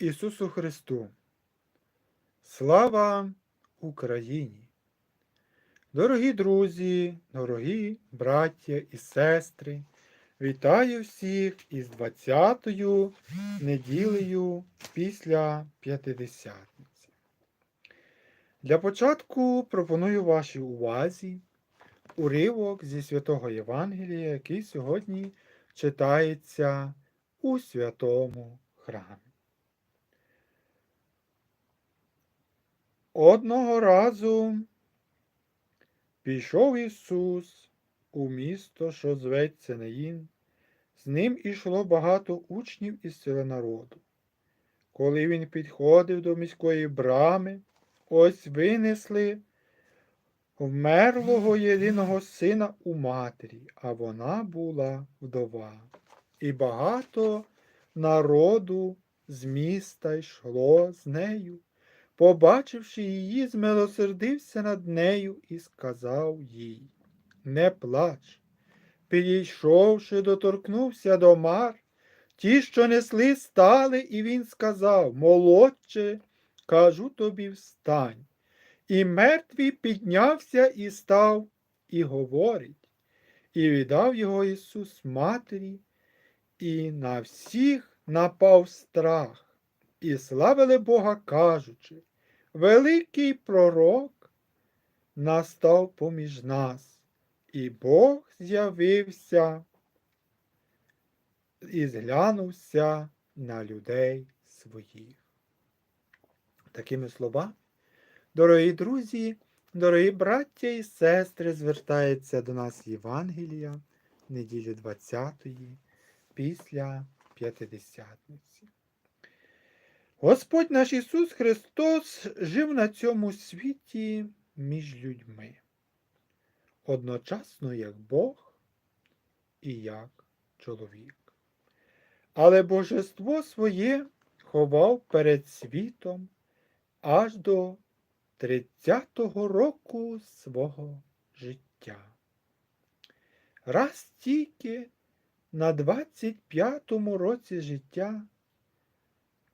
Ісусу Христу! Слава Україні! Дорогі друзі, дорогі браття і сестри, вітаю всіх із 20-ю неділею після П'ятидесятниці. Для початку пропоную вашій увазі уривок зі святого Євангелія, який сьогодні читається у святому храмі. Одного разу пішов Ісус у місто, що зветься Неїн. З ним ішло багато учнів із села народу. Коли він підходив до міської брами, ось винесли вмерлого єдиного сина у матері, а вона була вдова. І багато народу з міста йшло з нею. Побачивши її, змилосердився над нею і сказав їй Не плач. Підійшовши, доторкнувся до мар, ті, що несли, стали, і він сказав Молодче, кажу тобі, встань. І мертвий піднявся і став, і говорить, і віддав його Ісус Матері, і на всіх напав страх, і славили Бога, кажучи, великий пророк настав поміж нас, і Бог з'явився і зглянувся на людей своїх. Такими словами, дорогі друзі, дорогі браття і сестри, звертається до нас Євангелія неділі 20-ї після П'ятидесятниці. Господь наш Ісус Христос жив на цьому світі між людьми, одночасно як Бог і як чоловік. Але божество своє ховав перед світом аж до 30-го року свого життя. Раз тільки на 25-му році життя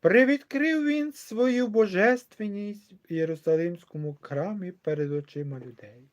Привідкрив він свою божественність в Єрусалимському храмі перед очима людей.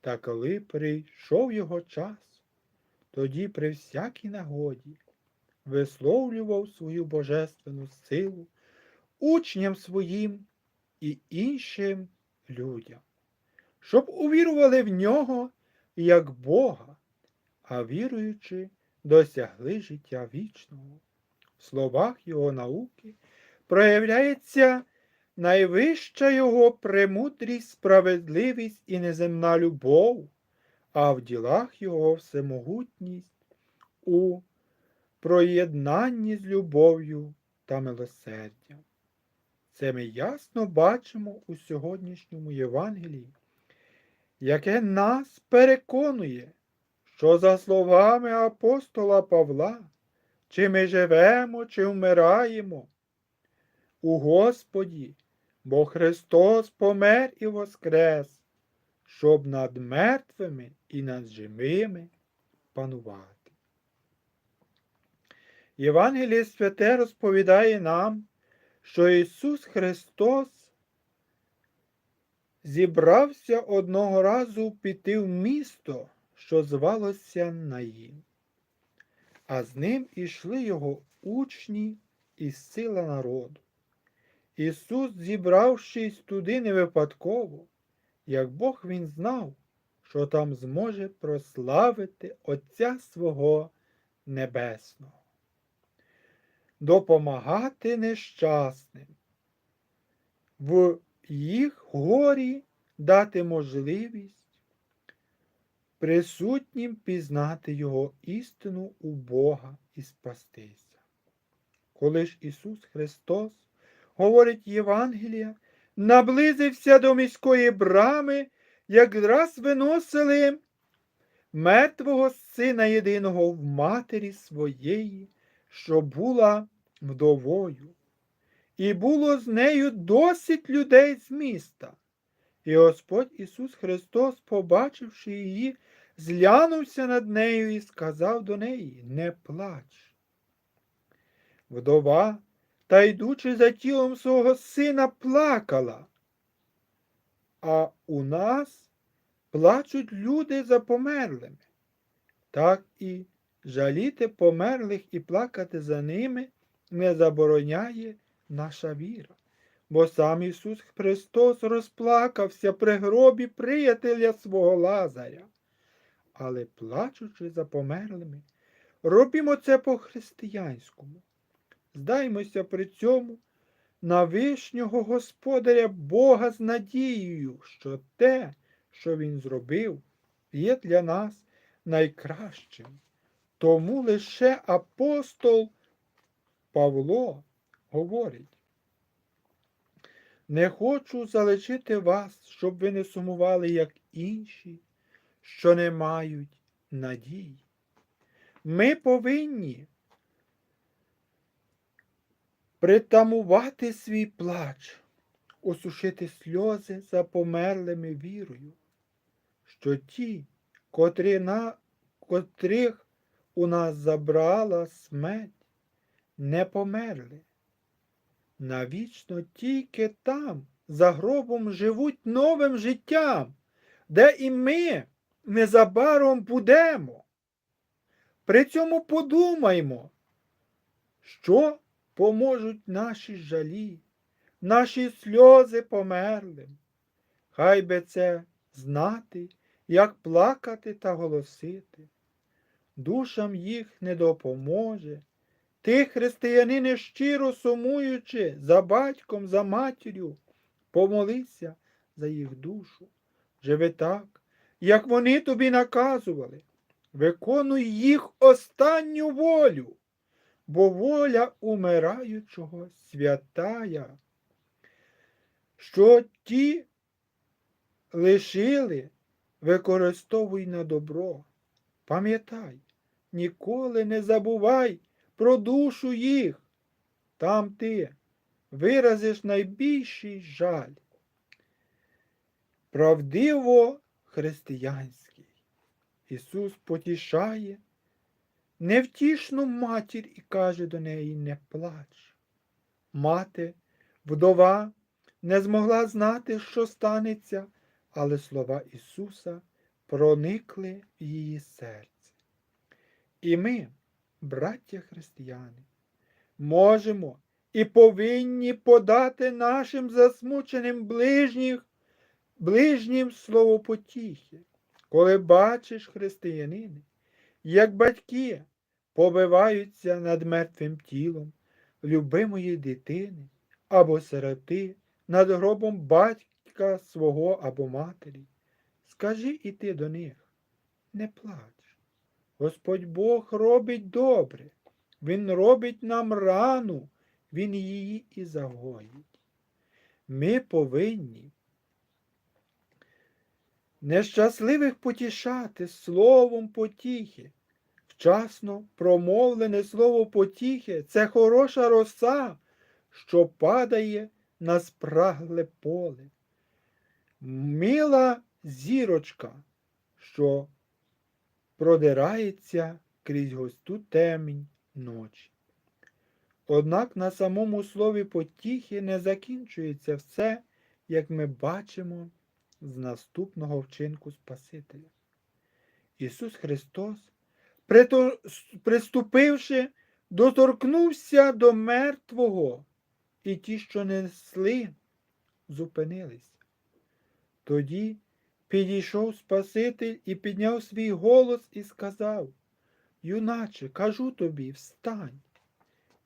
Та коли прийшов його час, тоді при всякій нагоді висловлював свою божественну силу учням своїм і іншим людям, щоб увірували в нього як Бога, а віруючи, досягли життя вічного. Словах його науки проявляється найвища його премудрість, справедливість і неземна любов, а в ділах його всемогутність у проєднанні з любов'ю та милосердям. Це ми ясно бачимо у сьогоднішньому Євангелії, яке нас переконує, що за словами апостола Павла, чи ми живемо, чи вмираємо. У Господі, бо Христос помер і воскрес, щоб над мертвими і над живими панувати. Євангеліє Святе розповідає нам, що Ісус Христос зібрався одного разу піти в місто, що звалося Наїн а з ним ішли його учні і сила народу. Ісус, зібравшись туди не випадково, як Бог він знав, що там зможе прославити Отця свого Небесного, допомагати нещасним, в їх горі дати можливість присутнім пізнати Його істину у Бога і спастися. Коли ж Ісус Христос, говорить Євангелія, наблизився до міської брами, якраз виносили мертвого сина єдиного в матері своєї, що була вдовою. І було з нею досить людей з міста. І Господь Ісус Христос, побачивши її, зглянувся над нею і сказав до неї Не плач. Вдова та йдучи за тілом свого сина, плакала. А у нас плачуть люди за померлими. Так і жаліти померлих і плакати за ними не забороняє наша віра. Бо сам Ісус Христос розплакався при гробі приятеля свого Лазаря. Але плачучи за померлими, робімо це по-християнському. Здаймося при цьому на вишнього Господаря Бога з надією, що те, що Він зробив, є для нас найкращим. Тому лише апостол Павло говорить, не хочу залишити вас, щоб ви не сумували, як інші, що не мають надії. Ми повинні притамувати свій плач, осушити сльози за померлими вірою, що ті, котрі на, котрих у нас забрала смерть, не померли. Навічно тільки там, за гробом, живуть новим життям, де і ми незабаром будемо. При цьому подумаймо, що поможуть наші жалі, наші сльози померлим. Хай би це знати, як плакати та голосити. Душам їх не допоможе. Ти, християнини, щиро сумуючи за батьком, за матір'ю, помолися за їх душу. Живи так, як вони тобі наказували. Виконуй їх останню волю, бо воля умираючого святая, що ті лишили, використовуй на добро. Пам'ятай, ніколи не забувай про душу їх. Там ти виразиш найбільший жаль. Правдиво християнський. Ісус потішає невтішну матір і каже до неї не плач. Мати, вдова, не змогла знати, що станеться, але слова Ісуса проникли в її серце. І ми, браття християни, можемо і повинні подати нашим засмученим ближніх, ближнім слово потіхи, коли бачиш християнини, як батьки побиваються над мертвим тілом любимої дитини або сироти над гробом батька свого або матері. Скажи і ти до них, не плач. Господь Бог робить добре, Він робить нам рану, Він її і загоїть. Ми повинні нещасливих потішати словом потіхи. Вчасно промовлене слово потіхи це хороша роса, що падає на спрагле поле. Мила зірочка, що продирається крізь густу темінь ночі. Однак на самому слові потіхи не закінчується все, як ми бачимо з наступного вчинку Спасителя. Ісус Христос, приступивши, доторкнувся до мертвого, і ті, що несли, зупинились. Тоді підійшов Спаситель і підняв свій голос і сказав Юначе, кажу тобі, встань.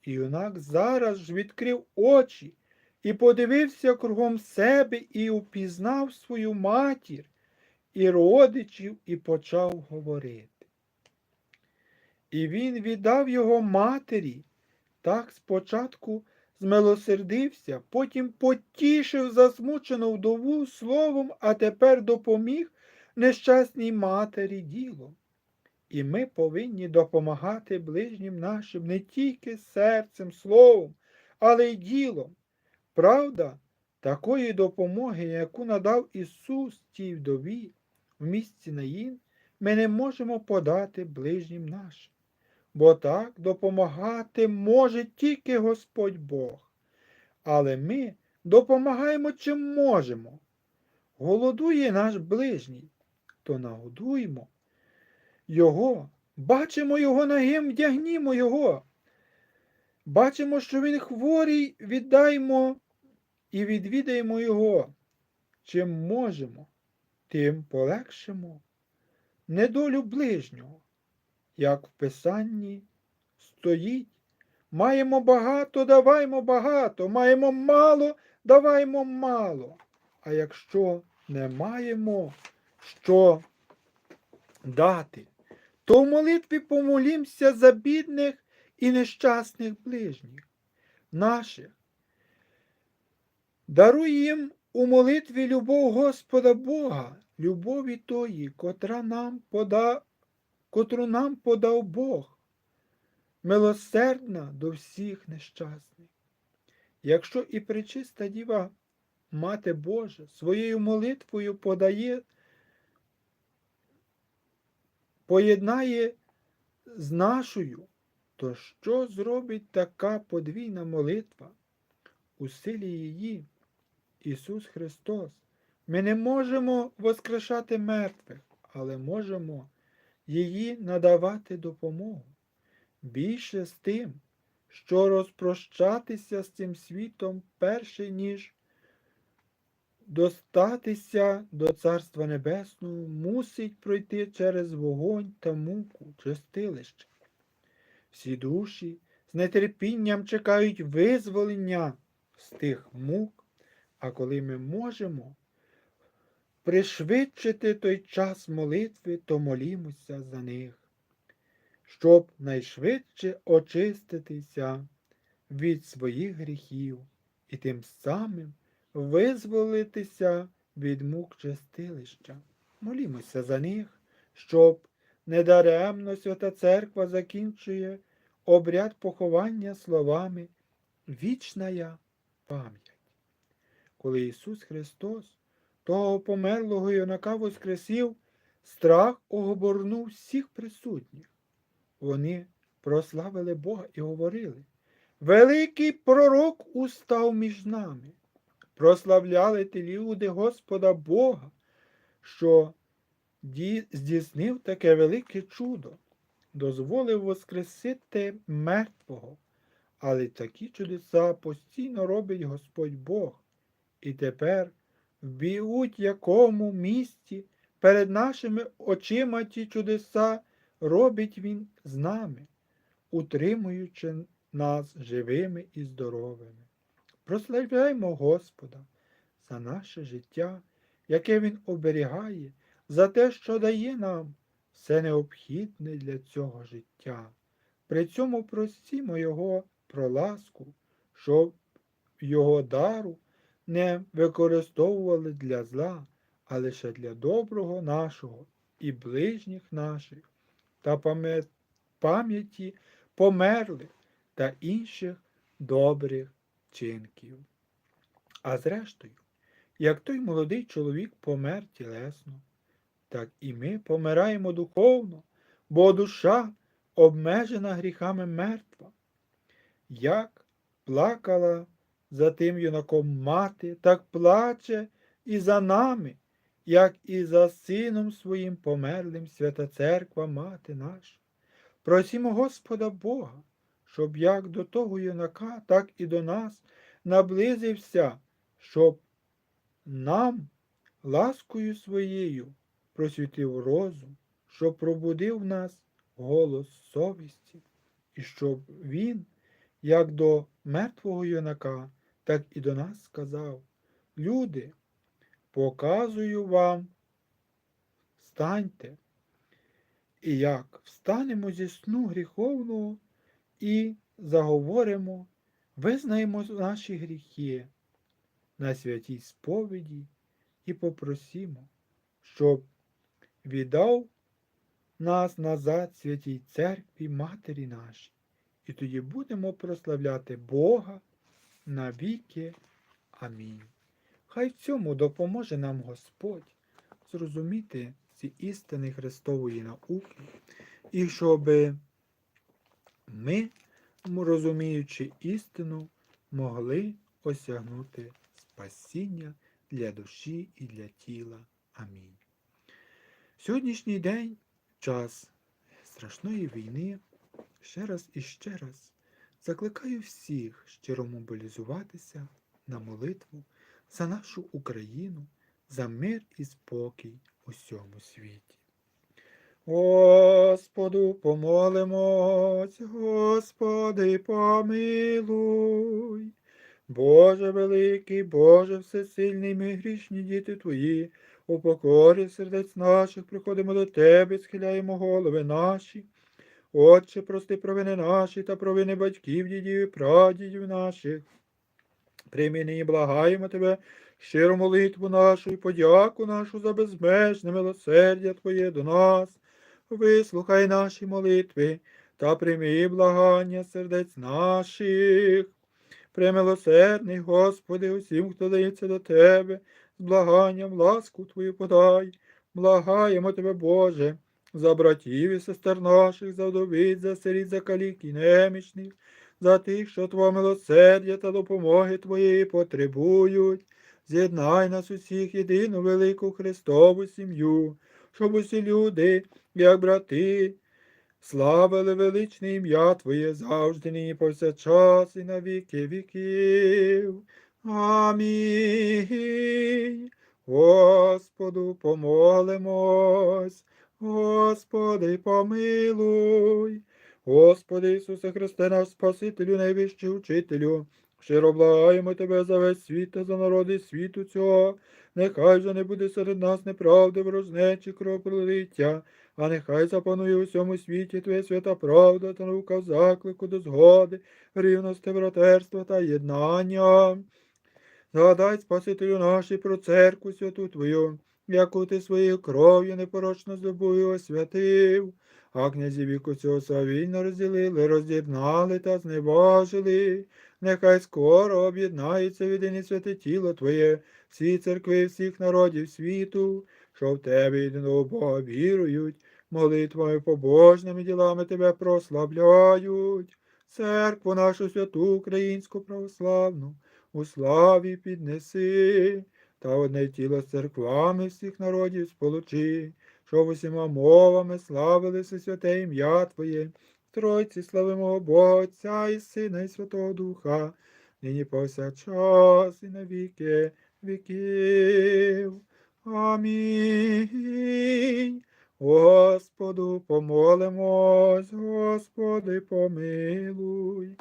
І юнак зараз ж відкрив очі і подивився кругом себе і упізнав свою матір і родичів і почав говорити. І він віддав його матері, так спочатку змилосердився, потім потішив засмучену вдову словом, а тепер допоміг нещасній матері ділом. І ми повинні допомагати ближнім нашим не тільки серцем, словом, але й ділом. Правда, такої допомоги, яку надав Ісус тій вдові в місті Наїн, ми не можемо подати ближнім нашим. Бо так допомагати може тільки Господь Бог. Але ми допомагаємо чим можемо. Голодує наш ближній, то нагодуємо його, бачимо його нагим, вдягнімо його. Бачимо, що він хворий, віддаймо і відвідаємо його. Чим можемо, тим полегшимо недолю ближнього. Як в Писанні стоїть, маємо багато, даваймо багато, маємо мало, даваймо мало. А якщо не маємо що дати, то в молитві помолімся за бідних і нещасних ближніх наших. Даруй їм у молитві любов Господа Бога, любові тої, котра нам пода, котру нам подав Бог, милосердна до всіх нещасних. Якщо і пречиста діва, Мати Божа, своєю молитвою подає, поєднає з нашою, то що зробить така подвійна молитва у силі її? Ісус Христос. Ми не можемо воскрешати мертвих, але можемо її надавати допомогу. Більше з тим, що розпрощатися з цим світом перше, ніж достатися до Царства Небесного, мусить пройти через вогонь та муку, чистилище. Всі душі з нетерпінням чекають визволення з тих мук, а коли ми можемо пришвидшити той час молитви, то молімося за них, щоб найшвидше очиститися від своїх гріхів і тим самим визволитися від мук чистилища. Молімося за них, щоб недаремно Свята Церква закінчує обряд поховання словами Вічна пам'ять. Коли Ісус Христос того померлого юнака воскресив, страх огорнув всіх присутніх. Вони прославили Бога і говорили Великий пророк устав між нами. Прославляли ті люди Господа Бога, що здійснив таке велике чудо, дозволив воскресити мертвого. Але такі чудеса постійно робить Господь Бог. І тепер в будь-якому місці перед нашими очима ті чудеса робить Він з нами, утримуючи нас живими і здоровими. Прославляймо Господа за наше життя, яке Він оберігає, за те, що дає нам все необхідне для цього життя. При цьому просімо Його про ласку, щоб Його дару не використовували для зла, а лише для доброго нашого і ближніх наших та пам'яті померлих та інших добрих вчинків. А зрештою, як той молодий чоловік помер тілесно, так і ми помираємо духовно, бо душа обмежена гріхами мертва. Як плакала за тим юнаком мати, так плаче і за нами, як і за сином своїм померлим свята Церква Мати наша. Просімо Господа Бога, щоб як до того юнака, так і до нас наблизився, щоб нам ласкою своєю просвітив розум, щоб пробудив нас голос совісті, і щоб він, як до мертвого юнака, так і до нас сказав, люди, показую вам, станьте. І як встанемо зі сну гріховного і заговоримо, визнаємо наші гріхи на святій сповіді і попросимо, щоб віддав нас назад святій церкві Матері нашій, і тоді будемо прославляти Бога навіки. Амінь. Хай в цьому допоможе нам Господь зрозуміти ці істини Христової науки, і щоб ми, розуміючи істину, могли осягнути спасіння для душі і для тіла. Амінь. Сьогоднішній день час страшної війни ще раз і ще раз закликаю всіх щиро мобілізуватися на молитву за нашу Україну, за мир і спокій у всьому світі. Господу помолимось, Господи, помилуй. Боже великий, Боже всесильний, ми грішні діти Твої, у покорі сердець наших приходимо до Тебе, схиляємо голови наші. Отче, прости провини наші та провини батьків, дідів і прадідів наших. Прийми нині благаємо Тебе, щиру молитву нашу і подяку нашу за безмежне милосердя Твоє до нас. Вислухай наші молитви та прийми благання сердець наших. Премилосердний, Господи, усім, хто дається до Тебе, з благанням ласку Твою подай. Благаємо Тебе, Боже, за братів і сестер наших, за вдовиць, за сиріт, за калік і немічних, за тих, що Твого милосердя та допомоги Твоєї потребують. З'єднай нас усіх єдину велику Христову сім'ю, щоб усі люди, як брати, славили величне ім'я Твоє завжди, нині повсякчас і на віки віків. Амінь. Господу помолимось, Господи, помилуй. Господи Ісусе Христе, наш Спасителю, найвищий учителю, щиро благаємо Тебе за весь світ та за народи світу цього. Нехай же не буде серед нас неправди, ворожнечі, кровопролиття, а нехай запанує у всьому світі Твоя свята правда та наука заклику до згоди, рівності, братерства та єднання. Згадай, Спасителю нашій про церкву святу Твою, яку ти своєю кров'ю непорочно здобою освятив, а князі віку цього совільно розділили, роз'єднали та зневажили. Нехай скоро об'єднається єдине святе тіло Твоє, всі церкви всіх народів світу, що в Тебе єдиного Бога вірують, молитвами побожними ділами Тебе прославляють. Церкву нашу святу українську православну у славі піднеси, та одне тіло з церквами всіх народів сполучи, щоб усіма мовами славили все святе ім'я Твоє, Тройці славимо Бога Отця і Сина, і Святого Духа, нині повсякчас і на віки віків. Амінь. Господу помолимось, Господи, помилуй.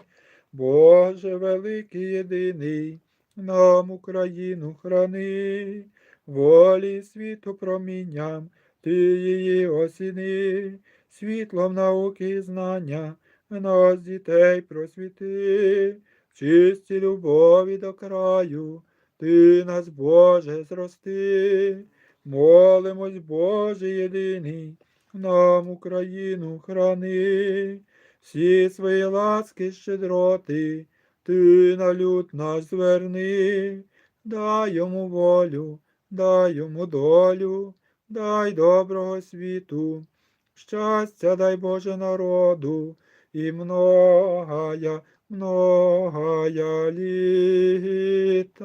Боже великий єдиний, нам Україну храни, волі світу промінням, ти її осіни, світлом науки і знання, нас дітей просвіти, в чисті любові до краю, ти нас, Боже, зрости, молимось, Боже єдиний, нам Україну храни всі свої ласки щедроти, ти на люд наш зверни, дай йому волю, дай йому долю, дай доброго світу, щастя дай Боже народу, і многая, многая літа.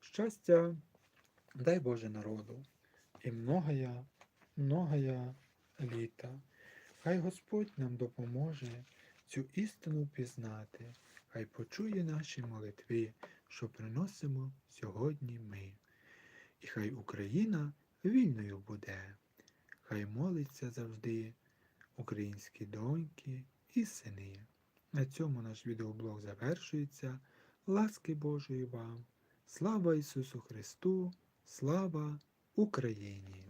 Щастя, дай Боже народу, і многая, многая літа. Хай Господь нам допоможе цю істину пізнати, хай почує наші молитви, що приносимо сьогодні ми. І хай Україна вільною буде, хай молиться завжди українські доньки і сини. На цьому наш відеоблог завершується. Ласки Божої вам! Слава Ісусу Христу! Слава Україні!